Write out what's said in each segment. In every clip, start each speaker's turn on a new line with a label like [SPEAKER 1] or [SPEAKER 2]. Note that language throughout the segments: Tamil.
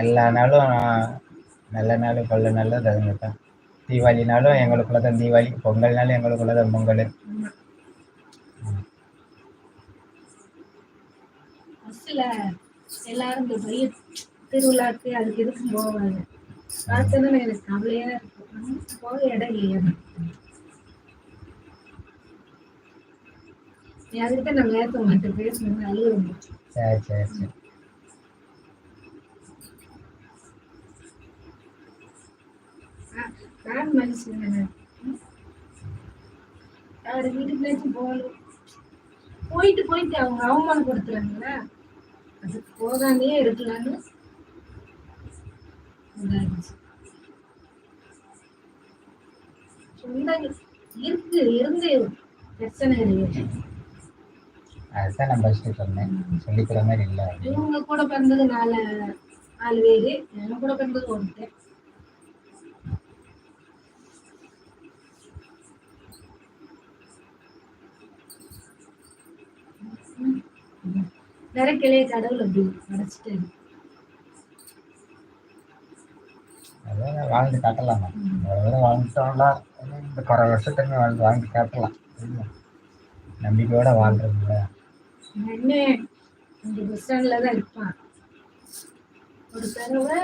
[SPEAKER 1] எல்லா நாளும் நல்ல நாளும் கொள்ள நாளும் அதுங்க தான் தீபாவளினாலும் எங்களுக்குள்ள தான் தீபாவளி பொங்கல்னாலும் எங்களுக்குள்ள தான் பொங்கல்
[SPEAKER 2] எல்லாரும் இந்த திருவிழாக்கு அதுக்கு எதுக்கும் போவாங்க? பார்த்தோன்னா எனக்கு கவலையா இருக்கும் போக இடம் இல்லையா. அதுக்கிட்ட நம்ம ஏற்ற மாட்டேன் பேசணும் அழுகுறோம்
[SPEAKER 1] சரி சரி சரி.
[SPEAKER 2] நான் மனுஷன் அவர் வீட்டுக்குள்ளாச்சும் போகணும் போயிட்டு போயிட்டு அவங்க அவமானப்படுத்துறாங்களா? அதுக்கு போகாமே இருக்கலாம்னு இதாயிடுச்சு. சொந்தங்க இருக்கு இருந்து பிரச்சனை கிடையாது
[SPEAKER 1] அதுதான் நான் ஃபஸ்ட்டு சொன்னேன் சொல்லிக்கிற மாதிரி இல்லை.
[SPEAKER 2] இவங்க கூட பிறந்தது நாலு நாலு பேரு. என் கூட பிறந்தது ஒருத்தர் நிறைய கடவுள் அப்படி அடைச்சிட்டாரு
[SPEAKER 1] அதான் வாழ்ந்து காட்டலாம்? வாழ்ந்துட்டோம்ல. இந்த குறை வருஷத்துக்கு வாழ்ந்து வாழ்ந்து காட்டலாம். நம்பிக்கையோட வாழ்றதுல
[SPEAKER 2] அண்ணே இங்கே பஸ் ஸ்டாண்ட்ல தான் இருப்பான். ஒரு தடவை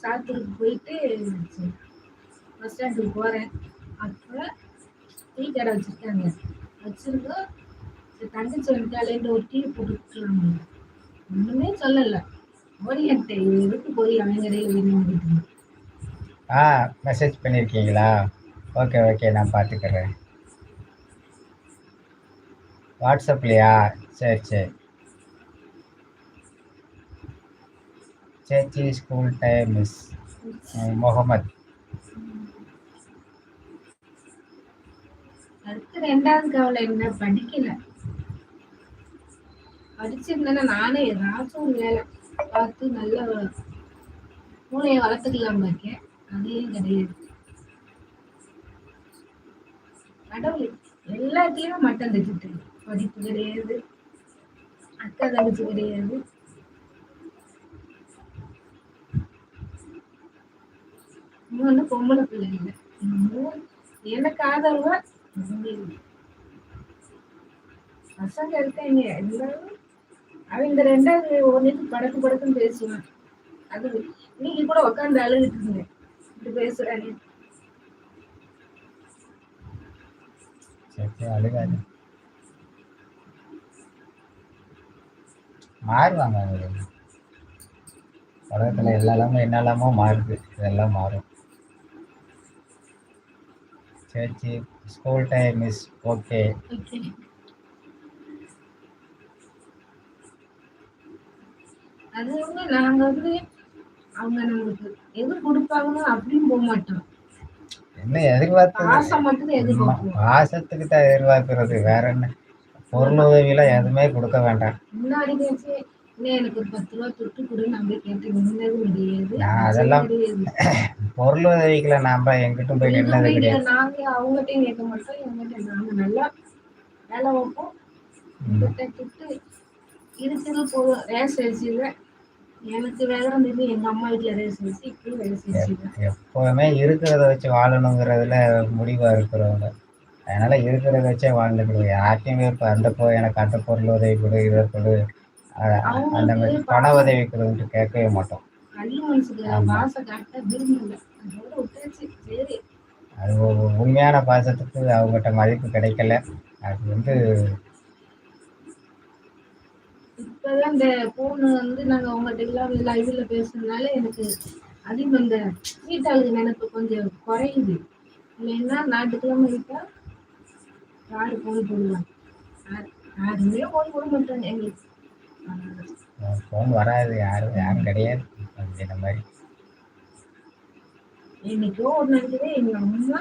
[SPEAKER 2] சாத்தூருக்கு போயிட்டு பஸ் ஸ்டாண்டுக்கு போறேன். அப்போ டீ கடை வச்சிருக்காங்க. வச்சுருந்தோம் சரி, தங்கச்சி வந்துட்டாலேருந்து ஒரு டீ போட்டுக்கலாம் ஒண்ணுமே சொல்லலை. ஓடியான்ட்டு எதுக்கு போய் அவங்க இடையில வேணும்
[SPEAKER 1] ஆ மெசேஜ் பண்ணியிருக்கீங்களா ஓகே ஓகே நான் பார்த்துக்கிறேன் வாட்ஸ்அப்லையா சரி சரி. சேச்சி ஸ்கூல் டைம் மிஸ் முகமது.
[SPEAKER 2] அடுத்து ரெண்டாவது கவலை என்ன? படிக்கல. படிச்சிருந்தேன்னா நானே ஏதாச்சும் வேலை பார்த்து நல்ல மூளையை வளர்த்துக்கலாம் இருக்கேன் அதையும் கிடையாது. கடவுள் எல்லாத்தையும் மட்டம் தச்சுட்டு படிப்பு கிடையாது அக்கா தங்கச்சி கிடையாது இன்னொன்னு பொம்பளை பிள்ளைங்க. எனக்கு ஆதரவா? பசங்க இருக்காங்க எல்லாரும். அவன் இந்த ரெண்டாவது ஒன்றுக்கு படக்கு படக்குன்னு பேசுவான். அது நீங்க கூட உட்காந்து அழுதுட்டு இருந்தேன் இப்படி பேசுறாங்க
[SPEAKER 1] அழுகாது. மாறுவாங்க. உலகத்தில் எல்லாமே என்னெல்லாமோ மாறுது. இதெல்லாம் மாறும். சரி ஸ்கூல் டைம் மிஸ் ஓகே
[SPEAKER 2] அது வந்து நாங்க வந்து அவங்க நம்மளுக்கு எது கொடுப்பாங்களோ அப்படின்னு போக மாட்டோம்.
[SPEAKER 1] என்ன எதிர்பார்த்தது
[SPEAKER 2] பாசம் மட்டும் எதிர்பார்ப்போம்
[SPEAKER 1] பாசத்துக்கு தான் எதிர்பார்க்கறது. வேற என்ன? பொருள் உதவிலாம் எதுவுமே கொடுக்க வேண்டாம். அதெல்லாம் பொருள் உதவிகளை நாம எங்கிட்டும் போய் நின்னது கிடையாது.
[SPEAKER 2] இருக்குது போதும். ரேஸ் அரிசியில எனக்கு விவரம் தெரியும் எங்க அம்மா வீட்டுல ரேஸ் அரிசி
[SPEAKER 1] எப்போவுமே இருக்கிறத வச்சு வாழணுங்கிறதுல முடிவா இருக்கிறவங்க. அதனால இருக்கிறத வச்சே வாழ்ந்துக்கிறது யார்ட்டையுமே இப்போ அந்த போ எனக்கு அந்த பொருள் உதவி கொடு இதை கொடு. அந்த மாதிரி பண உதவி கொடுன்ட்டு கேட்கவே மாட்டோம். அது உண்மையான பாசத்துக்கு அவங்ககிட்ட மதிப்பு கிடைக்கல. அது வந்து
[SPEAKER 2] இப்பதான் இந்த போன் வந்து நாங்க அவங்ககிட்ட எல்லாம் லைவ்ல பேசுறதுனால எனக்கு அதிகம் இந்த வீட்டாளுக்கு நினைப்பு கொஞ்சம் குறையுது. இல்லைன்னா ஞாயிற்றுக்கிழமை இருக்கா யாரு போன் போடுவாங்க யார்- யாருமே போன் போட மாட்டாங்க எங்களுக்கு.
[SPEAKER 1] ஃபோன் வராது யாரும் யாரும் கிடையாது. அப்படின்ற மாதிரி?
[SPEAKER 2] என்னைக்கோ ஒரு நாளைக்கு எங்க அம்மா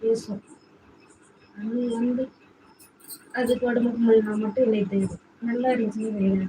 [SPEAKER 2] பேசும். அது வந்து அதுக்கு உடம்புக்கு முடியல மட்டும் இல்லை தெரியும் நல்லா இருந்துச்சுன்னு வைங்க.